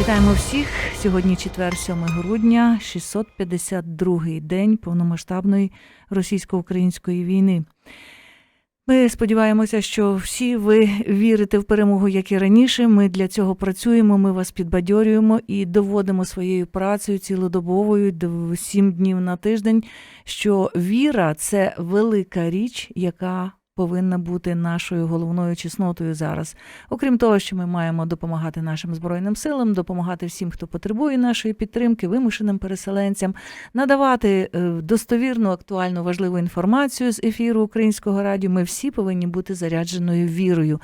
Вітаємо всіх. Сьогодні четвер, 7 грудня, 652-й день повномасштабної російсько-української війни. Ми сподіваємося, що всі ви вірите в перемогу, як і раніше. Ми для цього працюємо. Ми вас підбадьорюємо і доводимо своєю працею цілодобовою до сім днів на тиждень. Що віра це велика річ, яка повинна бути нашою головною чеснотою зараз. Окрім того, що ми маємо допомагати нашим збройним силам, допомагати всім, хто потребує нашої підтримки, вимушеним переселенцям, надавати е, достовірну, актуальну, важливу інформацію з ефіру українського радіо. Ми всі повинні бути зарядженою вірою.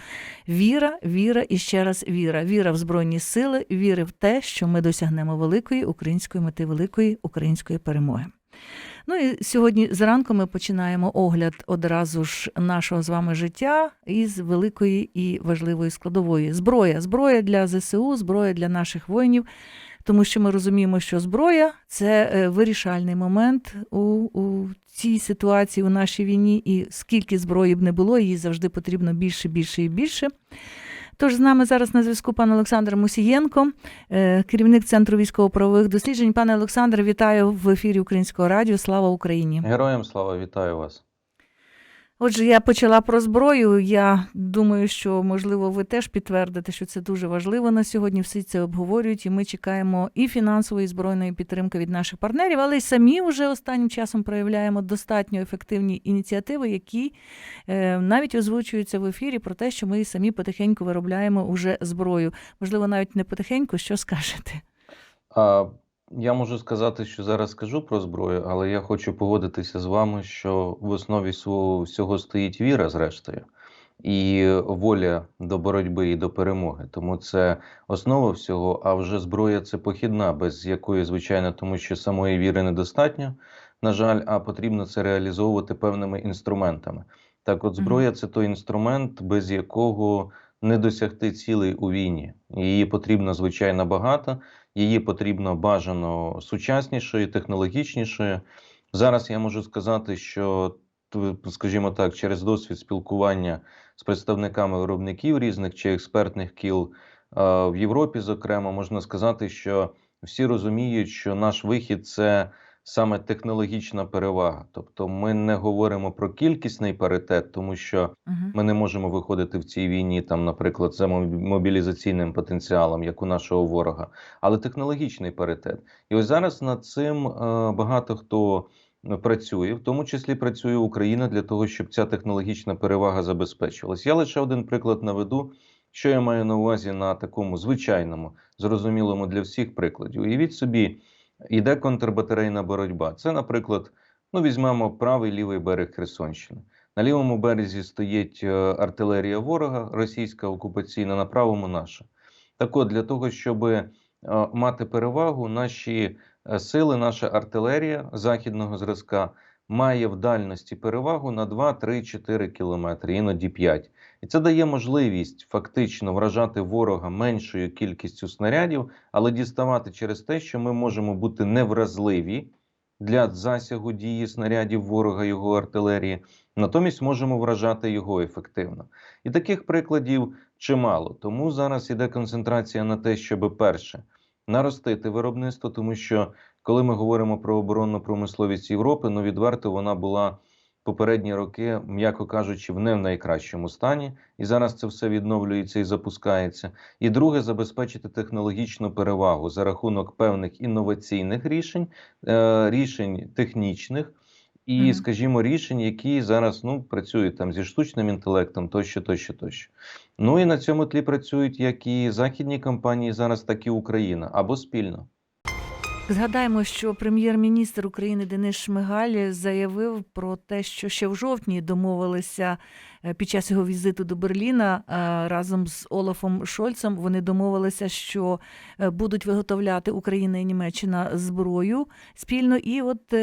Віра, віра і ще раз віра. Віра в збройні сили, віри в те, що ми досягнемо великої української мети, великої української перемоги. Ну і сьогодні зранку ми починаємо огляд одразу ж нашого з вами життя із великої і важливої складової зброя. Зброя для ЗСУ, зброя для наших воїнів, тому що ми розуміємо, що зброя це е, вирішальний момент у, у цій ситуації у нашій війні, і скільки зброї б не було, її завжди потрібно більше, більше і більше. Тож з нами зараз на зв'язку пан Олександр Мусієнко, е, керівник Центру військово-правових досліджень. Пане Олександр, вітаю в ефірі Українського радіо. Слава Україні! Героям слава, вітаю вас. Отже, я почала про зброю. Я думаю, що можливо ви теж підтвердите, що це дуже важливо на сьогодні. Всі це обговорюють, і ми чекаємо і фінансової і збройної підтримки від наших партнерів, але й самі вже останнім часом проявляємо достатньо ефективні ініціативи, які е, навіть озвучуються в ефірі про те, що ми самі потихеньку виробляємо уже зброю. Можливо, навіть не потихеньку, що скажете? Я можу сказати, що зараз скажу про зброю, але я хочу погодитися з вами, що в основі свого всього стоїть віра, зрештою, і воля до боротьби і до перемоги. Тому це основа всього. А вже зброя це похідна, без якої, звичайно, тому що самої віри недостатньо, на жаль, а потрібно це реалізовувати певними інструментами. Так, от зброя це той інструмент, без якого не досягти цілей у війні. Її потрібно звичайно багато. Її потрібно бажано сучаснішою, технологічнішою. Зараз я можу сказати, що скажімо так, через досвід спілкування з представниками виробників різних чи експертних кіл в Європі, зокрема, можна сказати, що всі розуміють, що наш вихід це саме технологічна перевага. Тобто, ми не говоримо про кількісний паритет, тому що ми не можемо виходити в цій війні, там, наприклад, за мобілізаційним потенціалом, як у нашого ворога, але технологічний паритет. І ось зараз над цим е, багато хто. Працює, в тому числі працює Україна для того, щоб ця технологічна перевага забезпечувалась. Я лише один приклад наведу, що я маю на увазі на такому звичайному, зрозумілому для всіх прикладі. Уявіть собі, Іде контрбатарейна боротьба. Це, наприклад, ну візьмемо правий лівий берег Херсонщини. На лівому березі стоїть е, артилерія ворога, російська окупаційна, на правому наша. Так от, для того, щоб е, мати перевагу, наші е, сили, наша артилерія західного зразка має в дальності перевагу на 2, 3, 4 кілометри, іноді 5. І це дає можливість фактично вражати ворога меншою кількістю снарядів, але діставати через те, що ми можемо бути невразливі для засягу дії снарядів ворога його артилерії, натомість можемо вражати його ефективно. І таких прикладів чимало. Тому зараз іде концентрація на те, щоб перше наростити виробництво, тому що коли ми говоримо про оборонну промисловість Європи, ну відверто вона була попередні роки, м'яко кажучи, в не в найкращому стані, і зараз це все відновлюється і запускається. І друге, забезпечити технологічну перевагу за рахунок певних інноваційних рішень, е, рішень технічних. І, mm -hmm. скажімо, рішень, які зараз ну працюють там зі штучним інтелектом, тощо, тощо, тощо. Ну і на цьому тлі працюють як і західні компанії зараз, так і Україна або спільно. Згадаємо, що прем'єр-міністр України Денис Шмигаль заявив про те, що ще в жовтні домовилися під час його візиту до Берліна е, разом з Олафом Шольцем вони домовилися, що е, будуть виготовляти Україна і Німеччина зброю спільно. І от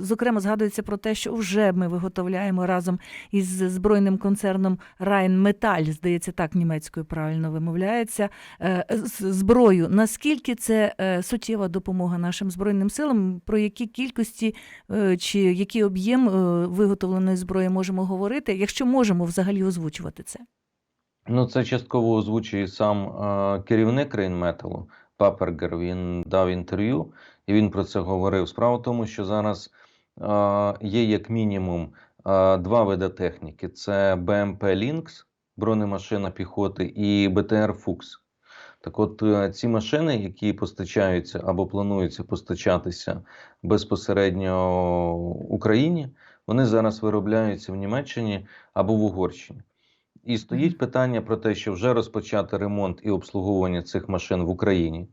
зокрема згадується про те, що вже ми виготовляємо разом із збройним концерном Райнметаль, здається, так німецькою правильно вимовляється зброю. Наскільки це суттєва допомога нашим збройним силам? Про які кількості чи який об'єм виготовленої зброї можемо говорити? Якщо можемо взагалі озвучувати це? Ну, це частково озвучує сам е, керівник Рейнметалу Папергер. Він дав інтерв'ю і він про це говорив. Справа в тому, що зараз е, є як мінімум е, два види техніки: це БМП Лінкс, бронемашина піхоти, і БТР Фукс. Так от е, ці машини, які постачаються або плануються постачатися безпосередньо Україні, вони зараз виробляються в Німеччині або в Угорщині. І стоїть питання про те, що вже розпочати ремонт і обслуговування цих машин в Україні.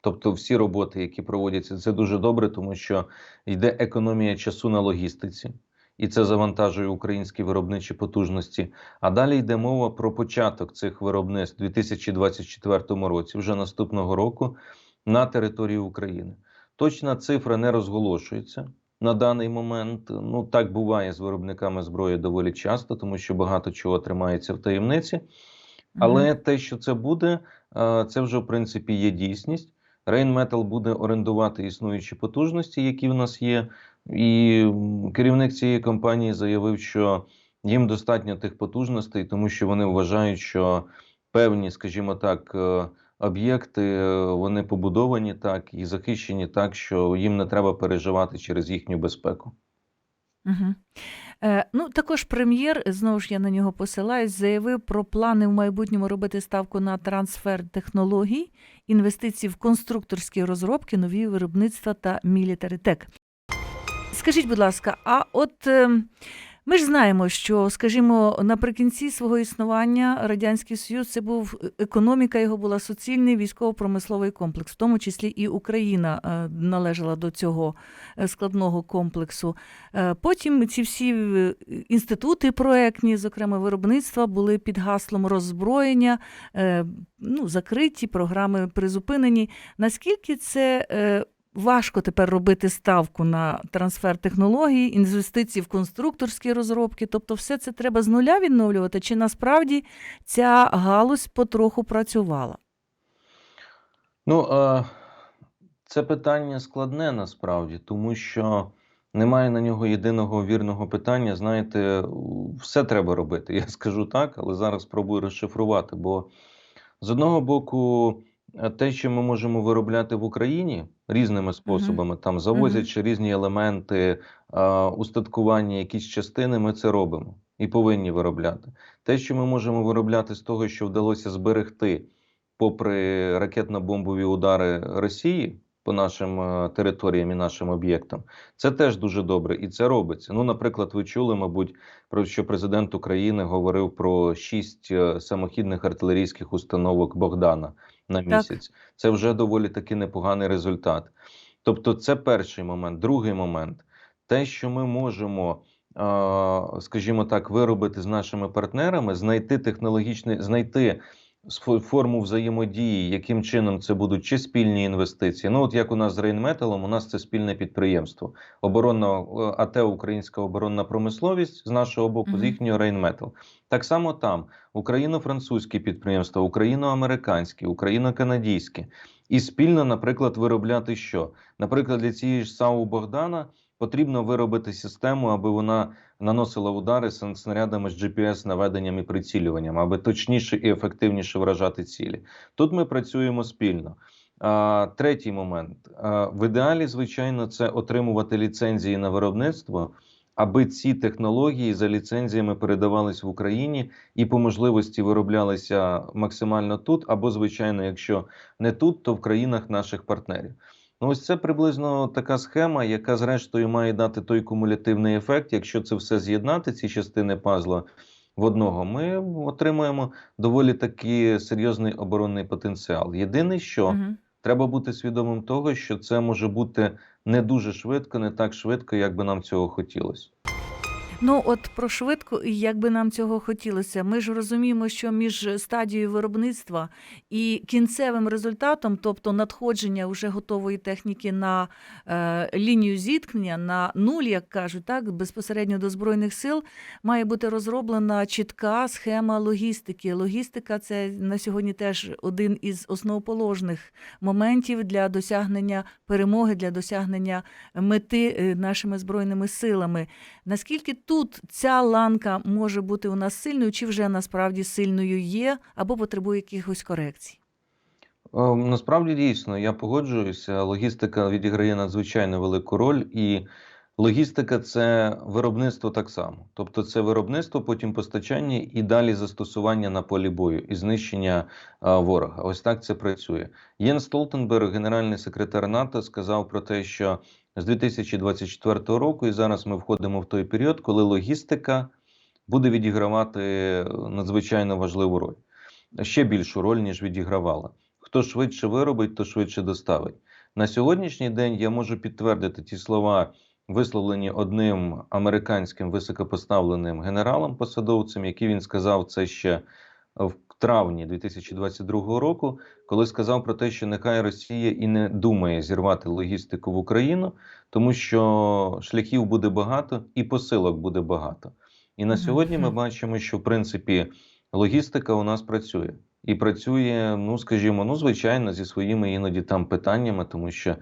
Тобто всі роботи, які проводяться, це дуже добре, тому що йде економія часу на логістиці, і це завантажує українські виробничі потужності. А далі йде мова про початок цих виробництв у 2024 році, вже наступного року, на території України. Точна цифра не розголошується на даний момент. Ну так буває з виробниками зброї доволі часто, тому що багато чого тримається в таємниці. Але те, що це буде, е, це вже в принципі є дійсність. Рейнметал буде орендувати існуючі потужності, які в нас є, і керівник цієї компанії заявив, що їм достатньо тих потужностей, тому що вони вважають, що певні, скажімо так, е, об'єкти е, вони побудовані так і захищені так, що їм не треба переживати через їхню безпеку. Угу. Е, ну, також прем'єр, знову ж я на нього посилаюсь, заявив про плани в майбутньому робити ставку на трансфер технологій, інвестиції в конструкторські розробки, нові виробництва та мілітаритек. Скажіть, будь ласка, а от е, ми ж знаємо, що, скажімо, наприкінці свого існування Радянський Союз це був економіка, його була суцільний військово-промисловий комплекс, в тому числі і Україна е, належала до цього е, складного комплексу. Е, Потім ці всі е, інститути проектні, зокрема виробництва, були під гаслом роззброєння, е, ну, закриті, програми призупинені. Наскільки це е, важко тепер робити ставку на трансфер технологій, інвестиції в конструкторські розробки? Тобто, все це треба з нуля відновлювати? Чи насправді ця галузь потроху працювала? Ну, це питання складне насправді, тому що немає на нього єдиного вірного питання. Знаєте, все треба робити. Я скажу так, але зараз спробую розшифрувати. Бо з одного боку, те, що ми можемо виробляти в Україні різними способами, там завозячи різні елементи, а, устаткування, якісь частини, ми це робимо і повинні виробляти. Те, що ми можемо виробляти з того, що вдалося зберегти попри ракетно-бомбові удари Росії по нашим е, територіям і нашим об'єктам, це теж дуже добре, і це робиться. Ну, наприклад, ви чули, мабуть, про що президент України говорив про шість е, самохідних артилерійських установок Богдана на Так. місяць. Це вже доволі таки непоганий результат. Тобто, це перший момент. Другий момент те, що ми можемо. е, Скажімо так, виробити з нашими партнерами, знайти технологічний, знайти форму взаємодії, яким чином це будуть чи спільні інвестиції. Ну, от як у нас з Рейнметалом, у нас це спільне підприємство. Оборонна е, АТ Українська оборонна промисловість з нашого боку, з їхнього Рейнметал. Так само там україно-французькі підприємства, україно-американські, україно-канадійські. І спільно, наприклад, виробляти що? Наприклад, для цієї ж САУ Богдана потрібно виробити систему, аби вона наносила удари снарядами з GPS-наведенням і прицілюванням, аби точніше і ефективніше вражати цілі. Тут ми працюємо спільно. Третій момент. В ідеалі, звичайно, це отримувати ліцензії на виробництво, аби ці технології за ліцензіями передавались в Україні і по можливості вироблялися максимально тут, або, звичайно, якщо не тут, то в країнах наших партнерів. Ну, ось це приблизно така схема, яка зрештою має дати той кумулятивний ефект. Якщо це все з'єднати, ці частини пазла в одного, ми отримаємо доволі таки серйозний оборонний потенціал. Єдине, що угу. треба бути свідомим того, що це може бути не дуже швидко, не так швидко, як би нам цього хотілося. Ну, от про швидко, і як би нам цього хотілося. Ми ж розуміємо, що між стадією виробництва і кінцевим результатом, тобто надходження вже готової техніки на е, лінію зіткнення, на нуль, як кажуть, так, безпосередньо до Збройних сил, має бути розроблена чітка схема логістики. Логістика це на сьогодні теж один із основоположних моментів для досягнення перемоги, для досягнення мети е, нашими збройними силами. Наскільки тут ця ланка може бути у нас сильною, чи вже насправді сильною є, або потребує якихось корекцій? Е, Насправді дійсно, я погоджуюся. Логістика відіграє надзвичайно велику роль, і логістика це виробництво так само. Тобто, це виробництво, потім постачання і далі застосування на полі бою і знищення е, ворога. Ось так це працює. Єн Столтенберг, генеральний секретар НАТО, сказав про те, що з 2024 року, і зараз ми входимо в той період, коли логістика буде відігравати е, надзвичайно важливу роль, ще більшу роль, ніж відігравала. Хто швидше виробить, то швидше доставить. На сьогоднішній день я можу підтвердити ті слова, висловлені одним американським високопоставленим генералом посадовцем, який він сказав це ще в травні 2022 року, коли сказав про те, що нехай Росія і не думає зірвати логістику в Україну, тому що шляхів буде багато і посилок буде багато. І на сьогодні ми бачимо, що в принципі логістика у нас працює. І працює, ну скажімо, ну звичайно, зі своїми іноді там питаннями, тому що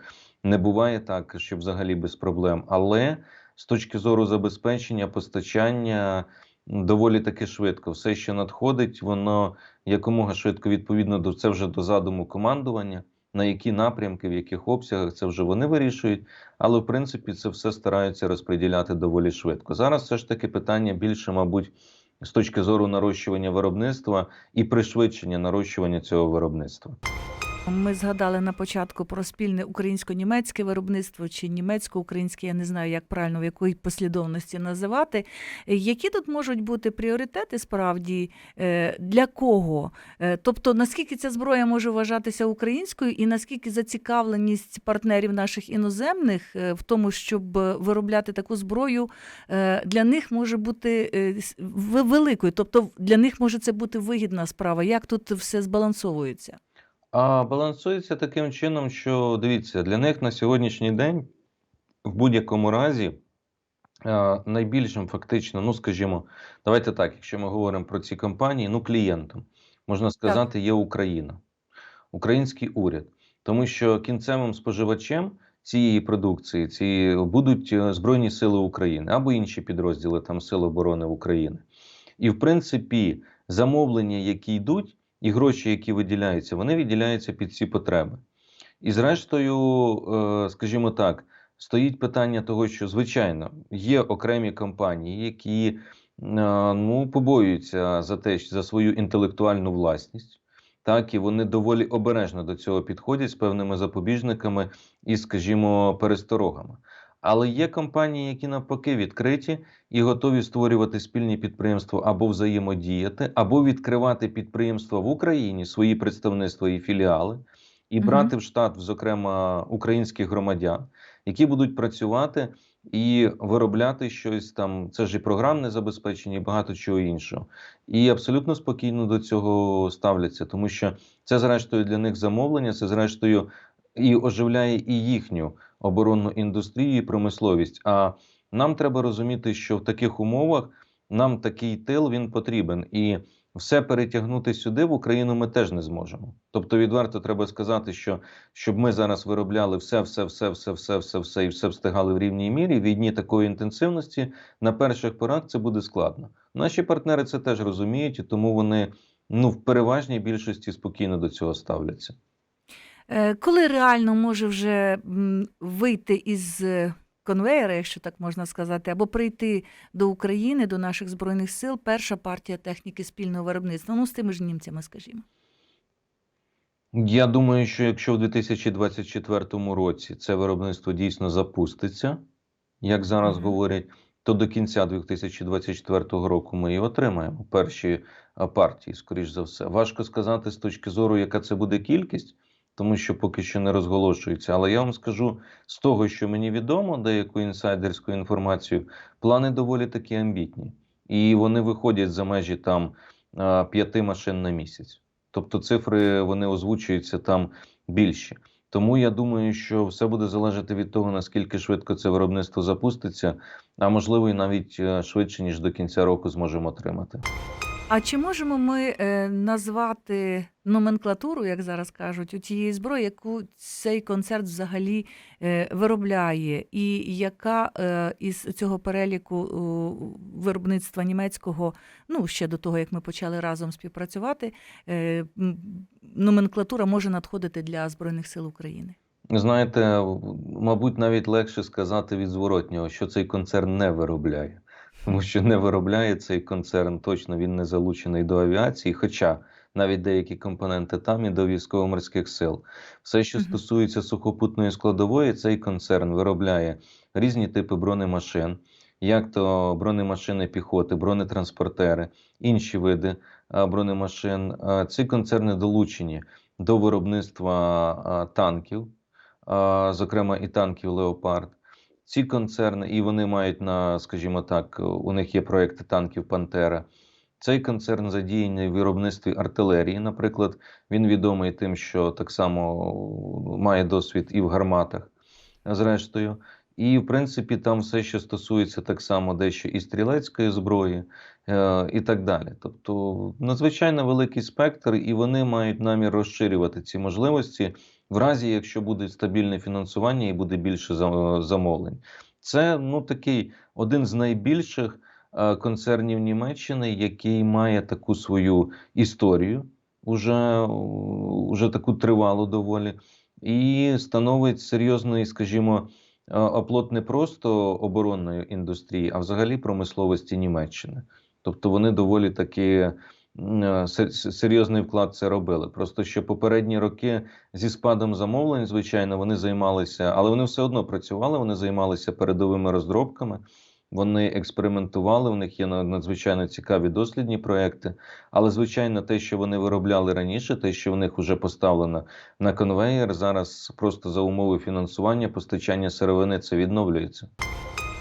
не буває так, що взагалі без проблем. Але з точки зору забезпечення, постачання доволі таки швидко. Все, що надходить, воно якомога швидко відповідно до це вже до задуму командування. На які напрямки, в яких обсягах це вже вони вирішують, але в принципі це все стараються розподіляти доволі швидко. Зараз все ж таки питання більше, мабуть, з точки зору нарощування виробництва і пришвидшення нарощування цього виробництва. Ми згадали на початку про спільне українсько-німецьке виробництво чи німецько-українське, я не знаю, як правильно в якій послідовності називати. Які тут можуть бути пріоритети справді е, для кого? Е, Тобто, наскільки ця зброя може вважатися українською, і наскільки зацікавленість партнерів наших іноземних е, в тому, щоб виробляти таку зброю, для них може бути великою. Тобто для них може це бути вигідна справа. Як тут все збалансовується? А балансується таким чином, що дивіться, для них на сьогоднішній день в будь-якому разі е, найбільшим фактично, ну скажімо, давайте так, якщо ми говоримо про ці компанії, ну клієнтом можна сказати, є Україна, український уряд, тому що кінцевим споживачем цієї продукції ці будуть е, Збройні Сили України або інші підрозділи там Сил оборони України. І в принципі, замовлення, які йдуть, і гроші, які виділяються, вони виділяються під ці потреби. І зрештою, е, скажімо так, стоїть питання того, що звичайно є окремі компанії, які е, ну, побоюються за те, за свою інтелектуальну власність. Так, і вони доволі обережно до цього підходять з певними запобіжниками і, скажімо, пересторогами. Але є компанії, які навпаки відкриті і готові створювати спільні підприємства або взаємодіяти, або відкривати підприємства в Україні, свої представництва і філіали, і брати в штат, зокрема, українських громадян, які будуть працювати і виробляти щось там. Це ж і програмне забезпечення, і багато чого іншого. І абсолютно спокійно до цього ставляться, тому що це, зрештою, для них замовлення, це зрештою і оживляє і їхню оборонну індустрію і промисловість. А нам треба розуміти, що в таких умовах нам такий тил він потрібен, і все перетягнути сюди в Україну ми теж не зможемо. Тобто, відверто треба сказати, що щоб ми зараз виробляли все, все, все, все, все, все, все і все встигали в рівній мірі. В дні такої інтенсивності на перших порах це буде складно. Наші партнери це теж розуміють, і тому вони ну в переважній більшості спокійно до цього ставляться. Е, Коли реально може вже вийти із е, конвейера, якщо так можна сказати, або прийти до України, до наших збройних сил, перша партія техніки спільного виробництва, ну з тими ж німцями, скажімо. Я думаю, що якщо в 2024 році це виробництво дійсно запуститься, як зараз Мгм. говорять, то до кінця 2024 року ми і отримаємо перші партії, скоріш за все. Важко сказати з точки зору, яка це буде кількість, тому що поки що не розголошується. Але я вам скажу з того, що мені відомо, деяку інсайдерську інформацію, плани доволі таки амбітні, і вони виходять за межі там п'яти машин на місяць. Тобто цифри вони озвучуються там більші. Тому я думаю, що все буде залежати від того, наскільки швидко це виробництво запуститься, а можливо, і навіть е, швидше ніж до кінця року зможемо отримати. А чи можемо ми е, назвати номенклатуру, як зараз кажуть, у тієї зброї, яку цей концерт взагалі е, виробляє, і яка е, із цього переліку о, виробництва німецького, ну ще до того, як ми почали разом співпрацювати, е, номенклатура може надходити для Збройних сил України? Знаєте, мабуть, навіть легше сказати від зворотнього, що цей концерн не виробляє. Тому що не виробляє цей концерн, точно він не залучений до авіації, хоча навіть деякі компоненти там і до військово-морських сил. Все, що Мгм. стосується сухопутної складової, цей концерн виробляє різні типи бронемашин, як то бронемашини піхоти, бронетранспортери, інші види бронемашин. Ці концерни долучені до виробництва танків, зокрема і танків Леопард. Ці концерни, і вони мають на, скажімо так, у них є проекти танків Пантера. Цей концерн задіяний в виробництві артилерії. Наприклад, він відомий тим, що так само має досвід і в гарматах, зрештою. І, в принципі, там все, що стосується так само дещо і стрілецької зброї, е, і так далі. Тобто, надзвичайно великий спектр, і вони мають намір розширювати ці можливості в разі, якщо буде стабільне фінансування і буде більше замовлень. Це ну такий один з найбільших е, концернів Німеччини, який має таку свою історію, уже, уже таку тривалу доволі, і становить серйозний, скажімо, е, оплот не просто оборонної індустрії, а взагалі промисловості Німеччини. Тобто вони доволі таки серйозний вклад це робили. Просто що попередні роки зі спадом замовлень, звичайно, вони займалися, але вони все одно працювали, вони займалися передовими розробками. Вони експериментували, у них є надзвичайно цікаві дослідні проекти. Але, звичайно, те, що вони виробляли раніше, те, що в них вже поставлено на конвеєр, зараз просто за умови фінансування, постачання сировини це відновлюється.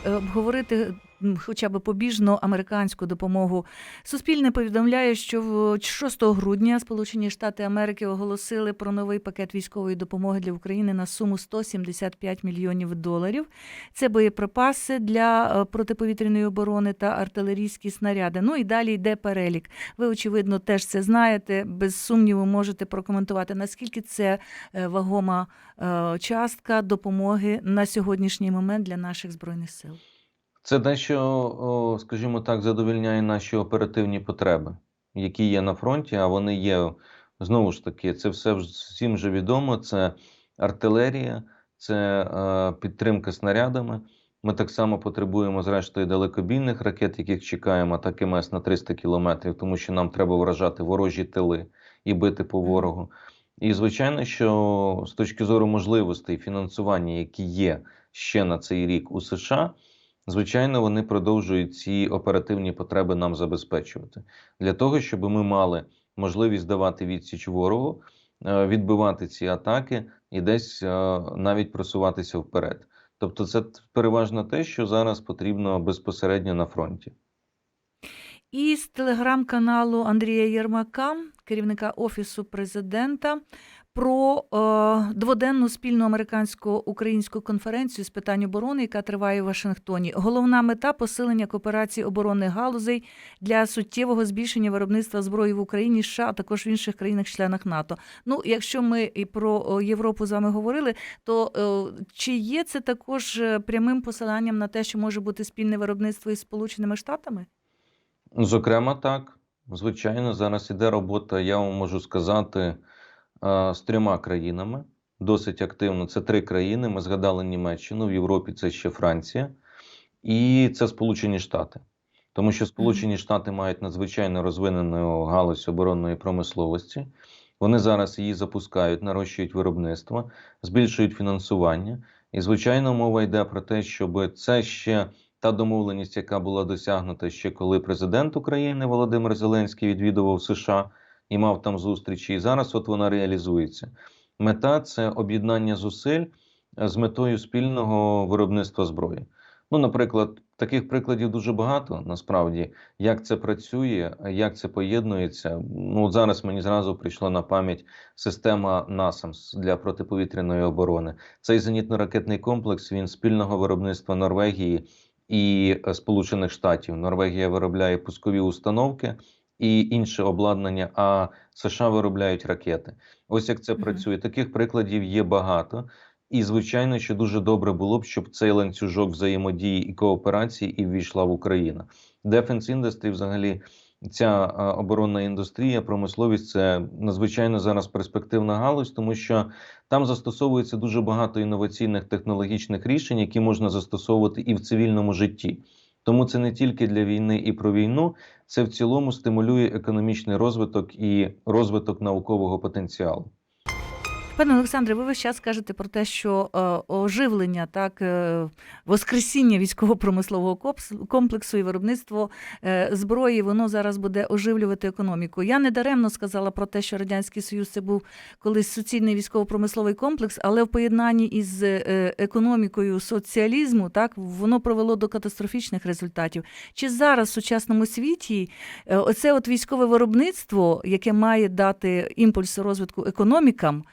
Е, обговорити хоча б побіжну американську допомогу. Суспільне повідомляє, що в 6 грудня Сполучені Штати Америки оголосили про новий пакет військової допомоги для України на суму 175 мільйонів доларів. Це боєприпаси для е, протиповітряної оборони та артилерійські снаряди. Ну і далі йде перелік. Ви, очевидно, теж це знаєте. Без сумніву можете прокоментувати, наскільки це е, вагома е, частка допомоги на сьогоднішній момент для наших збройних сил. Це дещо, скажімо так, задовільняє наші оперативні потреби, які є на фронті, а вони є знову ж таки, це все всім вже відомо. Це артилерія, це е, підтримка снарядами. Ми так само потребуємо, зрештою, далекобійних ракет, яких чекаємо, так і МС на 300 кілометрів, тому що нам треба вражати ворожі тили і бити по ворогу. І звичайно, що з точки зору можливостей фінансування, які є ще на цей рік у США, звичайно, вони продовжують ці оперативні потреби нам забезпечувати для того, щоб ми мали можливість давати відсіч ворогу, е, відбивати ці атаки і десь е, навіть просуватися вперед. Тобто, це переважно те, що зараз потрібно безпосередньо на фронті. І з телеграм-каналу Андрія Єрмака, керівника Офісу президента, про е, дводенну спільну американсько-українську конференцію з питань оборони, яка триває у Вашингтоні. Головна мета посилення кооперації оборонних галузей для суттєвого збільшення виробництва зброї в Україні, США, а також в інших країнах-членах НАТО. Ну, якщо ми і про Європу з вами говорили, то е, чи є це також е, прямим посиланням на те, що може бути спільне виробництво із Сполученими Штатами? Зокрема, так, звичайно, зараз іде робота, я вам можу сказати, е, з трьома країнами. Досить активно. Це три країни. Ми згадали Німеччину, в Європі це ще Франція, і це Сполучені Штати. Тому що Сполучені Штати мають надзвичайно розвинену галузь оборонної промисловості. Вони зараз її запускають, нарощують виробництво, збільшують фінансування. І, звичайно, мова йде про те, щоб це ще та домовленість, яка була досягнута ще коли президент України Володимир Зеленський відвідував США і мав там зустрічі. І зараз от вона реалізується. Мета це об'єднання зусиль е, з метою спільного виробництва зброї. Ну, наприклад, таких прикладів дуже багато насправді, як це працює, як це поєднується. Ну, от зараз мені зразу прийшла на пам'ять система NASAMS для протиповітряної оборони. Цей зенітно-ракетний комплекс він спільного виробництва Норвегії і е, Сполучених Штатів. Норвегія виробляє пускові установки і інше обладнання, а США виробляють ракети. Ось як це працює. Таких прикладів є багато. І, звичайно, що дуже добре було б, щоб цей ланцюжок взаємодії і кооперації і ввійшла в Україну. Defense Industry, взагалі, ця а, оборонна індустрія, промисловість це надзвичайно зараз перспективна галузь, тому що там застосовується дуже багато інноваційних технологічних рішень, які можна застосовувати і в цивільному житті. Тому це не тільки для війни і про війну, це в цілому стимулює економічний розвиток і розвиток наукового потенціалу. Пане Олександре, ви весь час кажете про те, що е, оживлення, так, е, воскресіння військово-промислового комплексу і виробництво е, зброї, воно зараз буде оживлювати економіку. Я не даремно сказала про те, що Радянський Союз це був колись суцільний військово-промисловий комплекс, але в поєднанні із економікою соціалізму, так, воно привело до катастрофічних результатів. Чи зараз в сучасному світі оце от військове виробництво, яке має дати імпульс розвитку економікам,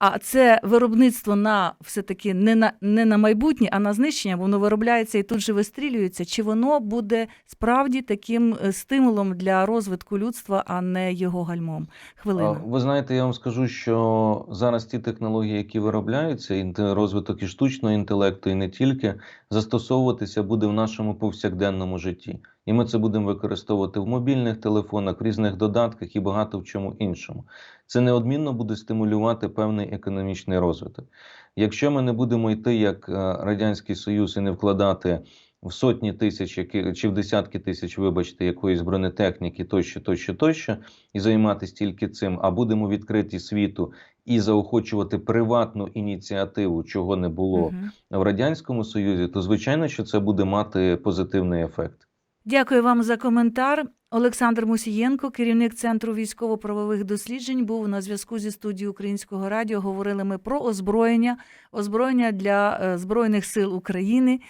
а це виробництво на все-таки не на, не на майбутнє, а на знищення, воно виробляється і тут же вистрілюється. Чи воно буде справді таким е, стимулом для розвитку людства, а не його гальмом? Хвилина. Ви знаєте, я вам скажу, що зараз ті технології, які виробляються, інте- розвиток і штучного інтелекту, і не тільки, застосовуватися буде в нашому повсякденному житті. І ми це будемо використовувати в мобільних телефонах, в різних додатках і багато в чому іншому. Це неодмінно буде стимулювати певний економічний розвиток. Якщо ми не будемо йти як е, Радянський Союз і не вкладати в сотні тисяч чи в десятки тисяч, вибачте, якоїсь бронетехніки, тощо, тощо, тощо, і займатися тільки цим, а будемо відкриті світу і заохочувати приватну ініціативу, чого не було Мгм. в радянському союзі, то звичайно, що це буде мати позитивний ефект. Дякую вам за коментар. Олександр Мусієнко, керівник Центру військово-правових досліджень, був на зв'язку зі студією Українського радіо. Говорили ми про озброєння, озброєння для е, Збройних сил України,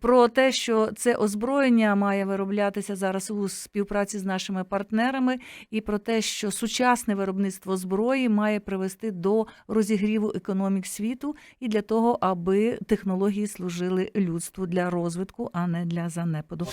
про те, що це озброєння має вироблятися зараз у співпраці з нашими партнерами, і про те, що сучасне виробництво зброї має привести до розігріву економік світу і для того, аби технології служили людству для розвитку, а не для занепаду.